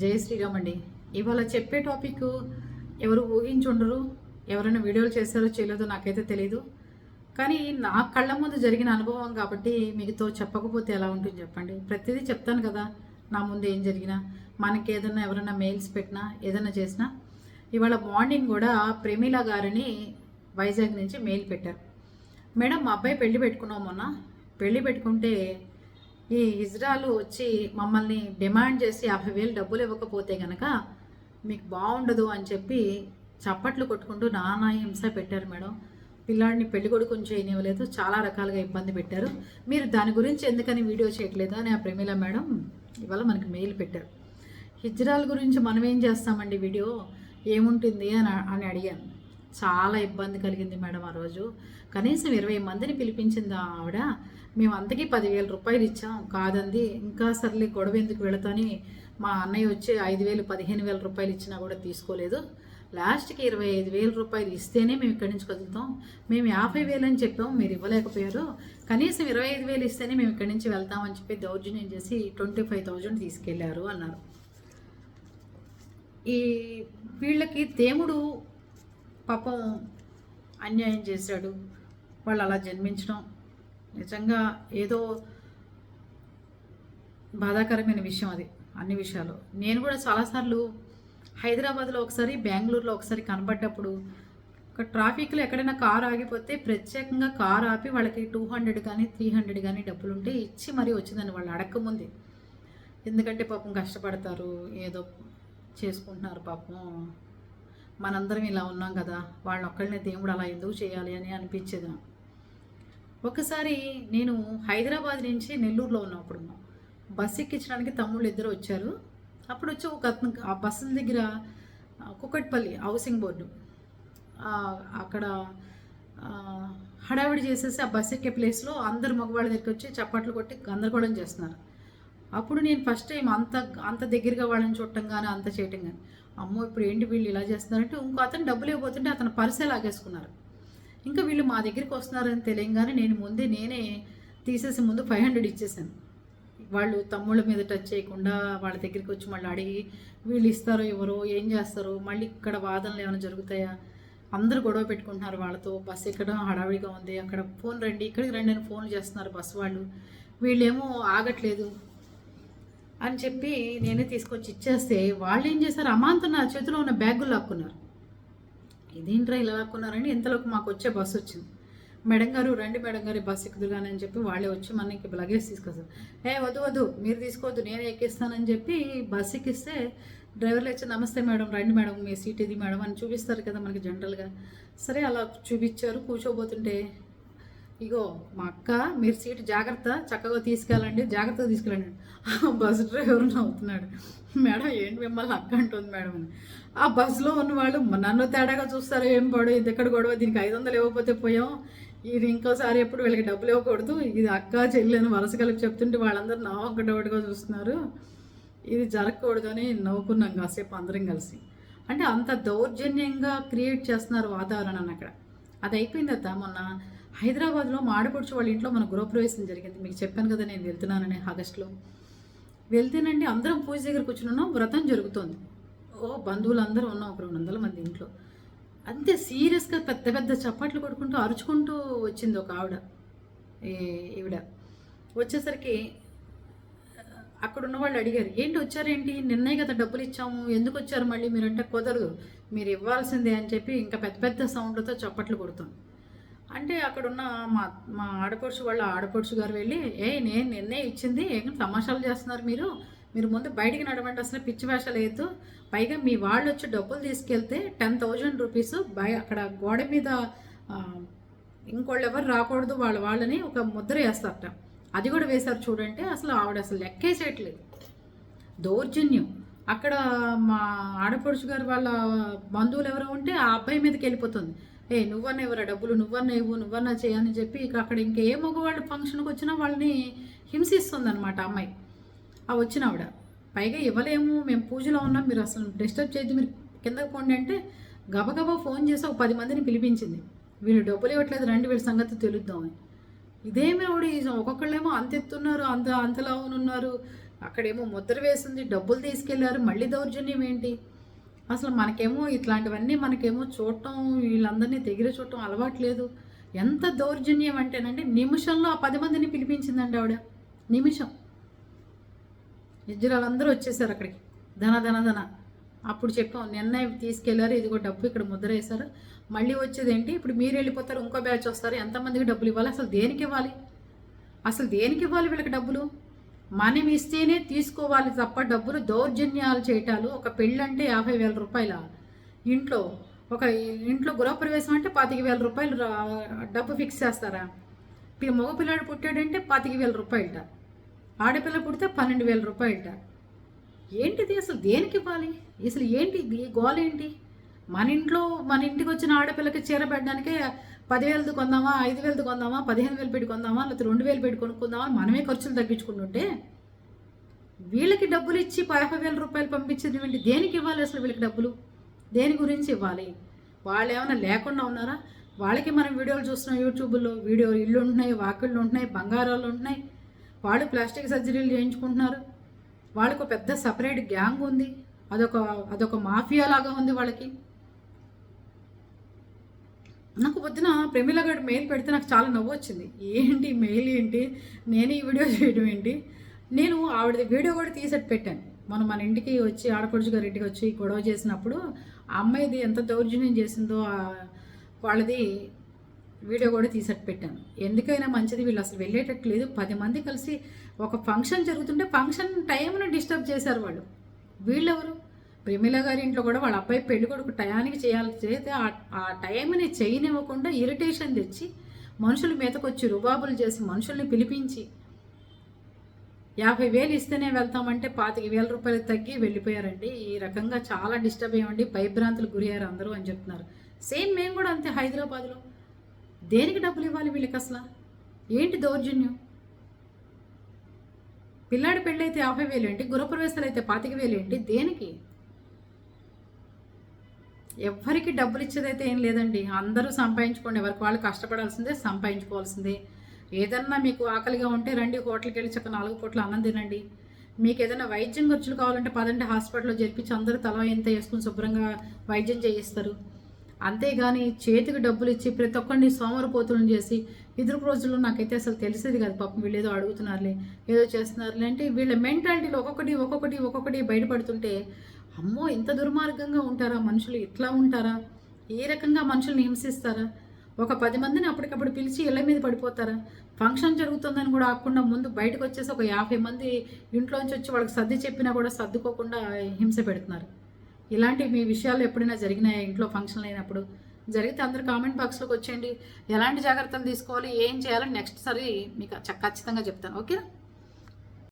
జై శ్రీరామ్ అండి. ఇవాళ చెప్పే టాపిక్ ఎవరు ఊహించుండరు ఎవరైనా వీడియోలు చేశారో చేయలేదో నాకైతే తెలియదు కానీ నా కళ్ళ ముందు జరిగిన అనుభవం కాబట్టి మీతో చెప్పకపోతే ఎలా ఉంటుంది చెప్పండి. ప్రతిదీ చెప్తాను కదా నా ముందు ఏం జరిగినా మనకి ఏదైనా ఎవరైనా మెయిల్స్ పెట్టినా ఏదైనా చేసినా. ఇవాళ మార్నింగ్ కూడా ప్రేమిల గారిని వైజాగ్ నుంచి మెయిల్ పెట్టారు. మేడం మా అబ్బాయి పెళ్ళి పెట్టుకున్నాం మొన్న. పెళ్ళి పెట్టుకుంటే ఈ ఇజ్రాలు వచ్చి మమ్మల్ని డిమాండ్ చేసి యాభై వేలు డబ్బులు ఇవ్వకపోతే గనక మీకు బాగుండదు అని చెప్పి చప్పట్లు కొట్టుకుంటూ నానా హింస పెట్టారు మేడం. పిల్లాడిని పెళ్ళి కొడుకుని చేయనివ్వలేదు చాలా రకాలుగా ఇబ్బంది పెట్టారు. మీరు దాని గురించి ఎందుకని వీడియో చేయట్లేదు అని ఆ ప్రమీల మేడం ఇవాళ మనకి మెయిల్ పెట్టారు. హిజ్రాల్ గురించి మనం ఏం చేస్తామండి వీడియో? ఏముంటుంది అని అని అడిగాను. చాలా ఇబ్బంది కలిగింది మేడం ఆ రోజు. కనీసం ఇరవై మందిని పిలిపించింది ఆవిడ. మేము అంతకీ పదివేల రూపాయలు ఇచ్చాం. కాదంది ఇంకా సర్లే గొడవ ఎందుకు వెళతాని మా అన్నయ్య వచ్చి ఐదు వేలు పదిహేను వేల రూపాయలు ఇచ్చినా కూడా తీసుకోలేదు. లాస్ట్కి ఇరవై ఐదు వేల రూపాయలు ఇస్తేనే మేము ఇక్కడి నుంచి కదులుతాం. మేము యాభై వేలు అని చెప్పాం మీరు ఇవ్వలేకపోయారు. కనీసం ఇరవై ఐదు వేలు ఇస్తేనే మేము ఇక్కడి నుంచి వెళ్తామని చెప్పి దౌర్జన్యం చేసి ట్వంటీ ఫైవ్ థౌజండ్ తీసుకెళ్ళారు అన్నారు. ఈ వీళ్ళకి దేవుడు పాపం అన్యాయం చేశాడు. వాళ్ళు అలా జన్మించడం నిజంగా ఏదో బాధాకరమైన విషయం అది అన్ని విషయాలు. నేను కూడా చాలాసార్లు హైదరాబాద్లో ఒకసారి బెంగళూరులో ఒకసారి కనబడ్డప్పుడు ఒక ట్రాఫిక్లో ఎక్కడైనా కారు ఆగిపోతే ప్రత్యేకంగా కారు ఆపి వాళ్ళకి టూ హండ్రెడ్ కానీ త్రీ హండ్రెడ్ కానీ డబ్బులు ఉంటే ఇచ్చి మరీ వచ్చిందని వాళ్ళు అడక్కముందే. ఎందుకంటే పాపం కష్టపడతారు ఏదో చేసుకుంటున్నారు పాపం. మనందరం ఇలా ఉన్నాం కదా వాళ్ళని ఒక్కళ్ళనే దేవుడు అలా ఎందుకు చేయాలి అని అనిపించేది ఒకసారి నేను హైదరాబాద్ నుంచి నెల్లూరులో ఉన్నప్పుడు బస్ ఎక్కించడానికి తమ్ముళ్ళు ఇద్దరు వచ్చారు. అప్పుడు వచ్చి ఒక అతను ఆ బస్సు దగ్గర ఆ, కుకట్పల్లి హౌసింగ్ బోర్డు అక్కడ హడావిడి చేసేసి ఆ బస్ ఎక్కే ప్లేస్లో అందరు మగవాళ్ళ దగ్గరికి వచ్చి చప్పట్లు కొట్టి గందరగోళం చేస్తున్నారు. అప్పుడు నేను ఫస్ట్ టైం అంత అంత దగ్గరగా వాళ్ళని చూడటం కానీ అంత చేయటం కానీ అమ్మో ఇప్పుడు ఏంటి వీళ్ళు ఇలా చేస్తున్నారంటే ఇంకో అతను డబ్బులు ఇవ్వబోతుంటే అతను పర్సే లాగేసుకున్నారు ఇంకా వీళ్ళు మా దగ్గరికి వస్తున్నారని తెలియగానే నేను ముందే నేనే తీసేసి ముందు ఫైవ్ హండ్రెడ్ ఇచ్చేసాను. వాళ్ళు తమ్ముళ్ళ మీద టచ్ చేయకుండా వాళ్ళ దగ్గరికి వచ్చి మళ్ళీ అడిగి వీళ్ళు ఇస్తారో ఎవరో ఏం చేస్తారో మళ్ళీ ఇక్కడ వాదనలు ఏమైనా జరుగుతాయా? అందరూ గొడవ పెట్టుకుంటున్నారు వాళ్ళతో. బస్సు ఎక్కడం హడావిడిగా ఉంది. అక్కడ ఫోన్ రండి ఇక్కడికి రండి అని ఫోన్లు చేస్తున్నారు బస్సు వాళ్ళు. వీళ్ళేమో ఆగట్లేదు. అని చెప్పి నేనే తీసుకొచ్చి ఇచ్చేస్తే వాళ్ళు ఏం చేశారు? అమాంతం నా చేతిలో ఉన్న బ్యాగులు లాక్కున్నారు. ఇదేంట్రా ఇలా లాక్కున్నారని ఇంతలోకి మాకు వచ్చే బస్సు వచ్చింది. మేడం గారు రండి మేడం గారు బస్సు ఎక్కుదుగాని అని చెప్పి వాళ్ళే వచ్చి మనకి లగేజ్ తీసుకొస్తారు. ఏ వద్దు వద్దు మీరు తీసుకోవద్దు నేనే ఎక్కిస్తానని చెప్పి బస్సు ఎక్కిస్తే డ్రైవర్లు వచ్చి నమస్తే మేడం రండి మేడం మీ సీట్ ఇది మేడం అని చూపిస్తారు కదా మనకి జనరల్గా సరే అలా చూపించారు. కూర్చోబోతుంటే ఇగో మా అక్క మీరు సీటు జాగ్రత్త చక్కగా తీసుకెళ్ళండి జాగ్రత్తగా తీసుకెళ్ళండి. ఆ బస్సు డ్రైవర్ నవ్వుతున్నాడు. మేడం ఏంటి మిమ్మల్ని అక్క అంటుంది మేడం అని. ఆ బస్సులో ఉన్న వాళ్ళు నన్ను తేడాగా చూస్తారు ఏం పడు ఇది ఎక్కడ గొడవ? దీనికి ఐదు వందలు ఇవ్వకపోతే పోయాం. ఇది ఇంకోసారి ఎప్పుడు వీళ్ళకి డబ్బులు ఇవ్వకూడదు. ఇది అక్క చెల్లెని వరుస కలిపి చెప్తుంటే వాళ్ళందరూ నా ఒక్క డౌట్గా చూస్తున్నారు. ఇది జరగకూడదు అని నవ్వుకున్నాం కాసేపు అందరం కలిసి. అంటే అంత దౌర్జన్యంగా క్రియేట్ చేస్తున్నారు వాతావరణాన్ని అక్కడ. అది అయిపోయింది అత్త మొన్న హైదరాబాద్లో మా ఆడపడుచు వాళ్ళ ఇంట్లో మన గృహప్రవేశం జరిగింది. మీకు చెప్పాను కదా నేను వెళ్తున్నానని ఆగస్టులో. వెళ్తేనండి అందరం పూజ దగ్గర కూర్చున్నాం వ్రతం జరుగుతోంది. ఓ బంధువులు అందరూ ఉన్నాం ఒక రెండు వందల మంది ఇంట్లో. అంతే సీరియస్గా పెద్ద పెద్ద చప్పట్లు కొట్టుకుంటూ అరుచుకుంటూ వచ్చింది ఒక ఆవిడ. ఈ- ఈవిడ. వచ్చేసరికి అక్కడ ఉన్న వాళ్ళు అడిగారు ఏంటి వచ్చారేంటి? నిన్నే కదా డబ్బులు ఇచ్చాము. ఎందుకు వచ్చారు మళ్ళీ? మీరంటే కుదరదు. మీరు ఇవ్వాల్సిందే అని చెప్పి ఇంకా పెద్ద పెద్ద సౌండ్లతో చప్పట్లు కొడుతుంది. అంటే అక్కడున్న మా మా ఆడపడుచు వాళ్ళ ఆడపడుచు గారు వెళ్ళి ఏ నేను నిన్నే ఇచ్చింది ఏం తమాషాలు చేస్తున్నారు మీరు? మీరు ముందు బయటికి నడవండి అసలు పిచ్చి వేషాలు లేదు పైగా మీ వాళ్ళు వచ్చి డబ్బులు తీసుకెళ్తే టెన్ థౌజండ్ రూపీస్ బయ అక్కడ గోడ మీద ఇంకోళ్ళు ఎవరు రాకూడదు వాళ్ళ వాళ్ళని ఒక ముద్ర వేస్తారట. అది కూడా వేశారు చూడంటే అసలు ఆవిడ అసలు లెక్కే చేయట్లేదు దౌర్జన్యం. అక్కడ మా ఆడపడుచు గారు వాళ్ళ బంధువులు ఎవరో ఉంటే ఆ అబ్బాయి మీదకి వెళ్ళిపోతుంది. ఏ నువ్వన్నా ఎవరా డబ్బులు? నువ్వన్నా ఇవ్వు నువ్వన్నా చేయని చెప్పి ఇక అక్కడ ఇంకా ఏ మగవాళ్ళు ఫంక్షన్కి వచ్చినా వాళ్ళని హింసిస్తుంది అనమాట అమ్మాయి. ఆ వచ్చిన ఆవిడ. పైగా ఇవ్వలేము మేము పూజలో ఉన్నాం మీరు అసలు డిస్టర్బ్ చేయొద్దు మీరు కిందకి పోండి అంటే గబగబా ఫోన్ చేసి ఒక పది మందిని పిలిపించింది. వీళ్ళు డబ్బులు ఇవ్వట్లేదు రండి వీళ్ళ సంగతి తెలుద్దామని ఇదేమి ఆవిడ ఒక్కొక్కళ్ళేమో అంత ఎత్తున్నారు అంత అంతలా ఉన్నారు. అక్కడేమో ముద్ర వేసింది డబ్బులు తీసుకెళ్ళారు మళ్ళీ దౌర్జన్యం ఏంటి? అసలు మనకేమో ఇట్లాంటివన్నీ మనకేమో చూడటం వీళ్ళందరినీ దగ్గర చూడటం అలవాట్లేదు. ఎంత దౌర్జన్యం అంటేనండి నిమిషంలో ఆ పది మందిని పిలిపించిందండి ఆవిడ. నిమిషం. ఇజ్రాలందరూ వచ్చేసారు అక్కడికి. ధన ధన ధన. అప్పుడు చెప్పాం నిన్న తీసుకెళ్ళారు ఇదిగో డబ్బు ఇక్కడ ముద్ర వేశారు. మళ్ళీ వచ్చేది ఏంటి ఇప్పుడు మీరు వెళ్ళిపోతారు ఇంకో బ్యాచ్ వస్తారు. ఎంతమందికి డబ్బులు ఇవ్వాలి? అసలు దేనికి ఇవ్వాలి? అసలు దేనికి ఇవ్వాలి వీళ్ళకి డబ్బులు? మనం ఇస్తేనే తీసుకోవాలి తప్ప డబ్బులు దౌర్జన్యాలు చేయటాలు ఒక పెళ్ళి అంటే యాభై వేల రూపాయల? ఇంట్లో ఒక ఇంట్లో గృహప్రవేశం అంటే పాతిక వేల రూపాయలు డబ్బు ఫిక్స్ చేస్తారా? పి- మగ పిల్లాడు పుట్టాడంటే పాతిక వేల రూపాయలట. ఆడపిల్ల పుడితే పన్నెండు వేల రూపాయలట. ఏంటిది అసలు దేనికి ఇవ్వాలి? అసలు ఏంటి గోల్ గోల ఏంటి మన ఇంట్లో మన ఇంటికి వచ్చిన ఆడపిల్లకి చీర పెట్టడానికే పదివేలది కొందామా ఐదు వేలది కొందామా పదిహేను వేలు పెట్టి కొందామా లేకపోతే రెండు వేలు పెట్టి కొనుక్కుందామా మనమే ఖర్చులు తగ్గించుకుంటుంటే వీళ్ళకి డబ్బులు ఇచ్చి యాభై వేల రూపాయలు పంపించింది ఏంటి దేనికి ఇవ్వాలి అసలు వీళ్ళకి డబ్బులు? దేని గురించి ఇవ్వాలి? వాళ్ళు ఏమైనా లేకుండా ఉన్నారా? వాళ్ళకి మనం వీడియోలు చూస్తున్నాం యూట్యూబ్లో వీడియో ఇల్లు ఉంటున్నాయి వాకిళ్ళు ఉంటున్నాయి బంగారాలు ఉంటున్నాయి. వాళ్ళు ప్లాస్టిక్ సర్జరీలు చేయించుకుంటున్నారు. వాళ్ళకు ఒక పెద్ద సపరేట్ గ్యాంగ్ ఉంది. అదొక అదొక మాఫియా లాగా ఉంది వాళ్ళకి. నాకు పొద్దున ప్రమిళ గడు మెయిల్ పెడితే నాకు చాలా నవ్వు వచ్చింది. ఏంటి మెయిల్ ఏంటి? నేను ఈ వీడియో చేయడం ఏంటి? నేను ఆవిడది వీడియో కూడా తీసేటి పెట్టాను. మనం మన ఇంటికి వచ్చి ఆడపడుచు గారి ఇంటికి వచ్చి గొడవ చేసినప్పుడు ఆ అమ్మాయిది ఎంత దౌర్జన్యం చేసిందో వాళ్ళది వీడియో కూడా తీసేట్టు పెట్టాను. ఎందుకైనా మంచిది వీళ్ళు అసలు వెళ్ళేటట్టు లేదు. పది మంది కలిసి ఒక ఫంక్షన్ జరుగుతుంటే ఫంక్షన్ టైంను డిస్టర్బ్ చేశారు వాళ్ళు. వీళ్ళెవరు? ప్రమిళ గారి ఇంట్లో కూడా వాళ్ళ అబ్బాయి పెళ్ళి కొడుకు టయానికి చేయాలి చేస్తే ఆ టైంని చేయనివ్వకుండా ఇరిటేషన్ తెచ్చి మనుషుల మీదకొచ్చి రుబాబులు చేసి మనుషుల్ని పిలిపించి యాభై వేలు ఇస్తేనే వెళ్తామంటే పాతిక వేల రూపాయలు తగ్గి వెళ్ళిపోయారండి. ఈ రకంగా చాలా డిస్టర్బ్ అయ్యండి భయభ్రాంతులు గురయ్యారు అందరూ అని చెప్తున్నారు. సేమ్ మేము కూడా అంతే హైదరాబాద్లో. దేనికి డబ్బులు ఇవ్వాలి వీళ్ళకి అసలు? ఏంటి దౌర్జన్యం? పిల్లాడి పెళ్ళైతే యాభై వేలు ఏంటి? గృహప్రవేశాలు అయితే పాతిక వేలు ఏంటి? దేనికి? ఎవరికి డబ్బులు ఇచ్చేదైతే ఏం లేదండి. అందరూ సంపాదించుకోండి. ఎవరికి వాళ్ళు కష్టపడాల్సిందే సంపాదించుకోవాల్సిందే. ఏదన్నా మీకు ఆకలిగా ఉంటే రండి హోటల్కి వెళ్ళి చక్క నాలుగు పూట్ల అన్నం తినండి. మీకు ఏదైనా వైద్యం ఖర్చులు కావాలంటే పదండి హాస్పిటల్లో జరిపించి అందరూ తల ఎంత వేసుకుని శుభ్రంగా వైద్యం చేయిస్తారు. అంతేగాని చేతికి డబ్బులు ఇచ్చి ప్రతి ఒక్కరిని సోమరపోతులను చేసి ఎదురు రోజుల్లో నాకైతే అసలు తెలిసేది కాదు. పాపం వీళ్ళు ఏదో అడుగుతున్నారులే ఏదో చేస్తున్నారులే అంటే వీళ్ళ మెంటాలిటీలో ఒక్కొక్కటి ఒక్కొక్కటి ఒక్కొక్కటి బయటపడుతుంటే అమ్మో ఇంత దుర్మార్గంగా ఉంటారా మనుషులు? ఇట్లా ఉంటారా? ఏ రకంగా మనుషుల్ని హింసిస్తారా? ఒక పది మందిని అప్పటికప్పుడు పిలిచి ఇళ్ళ మీద పడిపోతారా? ఫంక్షన్ జరుగుతుందని కూడా ఆకుండా ముందు బయటకు వచ్చేసి ఒక యాభై మంది ఇంట్లోంచి వచ్చి వాళ్ళకి సర్ది చెప్పినా కూడా సర్దుకోకుండా హింస పెడుతున్నారు. ఇలాంటి మీ విషయాలు ఎప్పుడైనా జరిగినాయా ఇంట్లో ఫంక్షన్ అయినప్పుడు? జరిగితే అందరు కామెంట్ బాక్స్లోకి వచ్చేయండి. ఎలాంటి జాగ్రత్తలు తీసుకోవాలి ఏం చేయాలని నెక్స్ట్ సారి మీకు ఖచ్చితంగా చెప్తాను. ఓకేనా?